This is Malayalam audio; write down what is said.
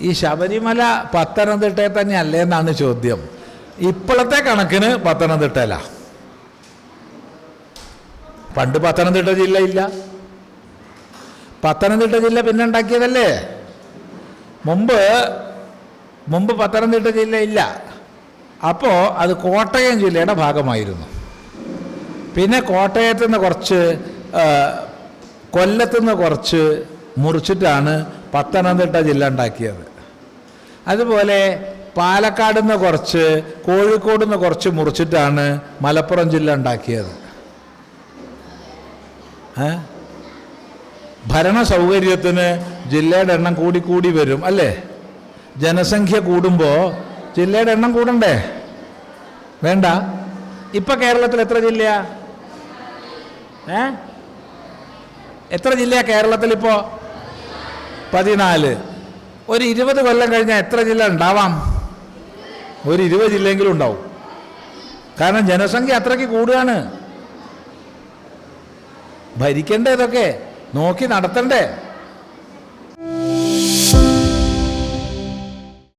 ഈ ശബരിമല പത്തനംതിട്ടയിൽ തന്നെ അല്ലേ എന്നാണ് ചോദ്യം. ഇപ്പോഴത്തെ കണക്കിന് പത്തനംതിട്ടയില. പണ്ട് പത്തനംതിട്ട ജില്ല ഇല്ല. പത്തനംതിട്ട ജില്ല പിന്നെ ഉണ്ടാക്കിയതല്ലേ? മുമ്പ് മുമ്പ് പത്തനംതിട്ട ജില്ല ഇല്ല. അപ്പോൾ അത് കോട്ടയം ജില്ലയുടെ ഭാഗമായിരുന്നു. പിന്നെ കോട്ടയത്തു നിന്ന് കുറച്ച് കൊല്ലത്തുനിന്ന് നിന്ന് കുറച്ച് മുറിച്ചിട്ടാണ് പത്തനംതിട്ട ജില്ല ഉണ്ടാക്കിയത്. അതുപോലെ പാലക്കാട് നിന്ന് കുറച്ച് കോഴിക്കോട് നിന്ന് കുറച്ച് മുറിച്ചിട്ടാണ് മലപ്പുറം ജില്ല ഉണ്ടാക്കിയത്. ഭരണ സൗകര്യത്തിന് ജില്ലയുടെ എണ്ണം കൂടി കൂടി വരും അല്ലേ? ജനസംഖ്യ കൂടുമ്പോൾ ജില്ലയുടെ എണ്ണം കൂടണ്ടേ? വേണ്ട. ഇപ്പൊ കേരളത്തിൽ എത്ര ജില്ലയാ? ഏ? എത്ര ജില്ലയാ കേരളത്തിൽ ഇപ്പോ പതിനാല്. ഒരു ഇരുപത് കൊല്ലം കഴിഞ്ഞാൽ എത്ര ജില്ല ഉണ്ടാവാം? ഒരു ഇരുപത് ജില്ലയെങ്കിലും ഉണ്ടാവും. കാരണം ജനസംഖ്യ അത്രയ്ക്ക് കൂടുകയാണ്. ഭരിക്കണ്ടേ ഇതൊക്കെ നോക്കി നടത്തണ്ടേ?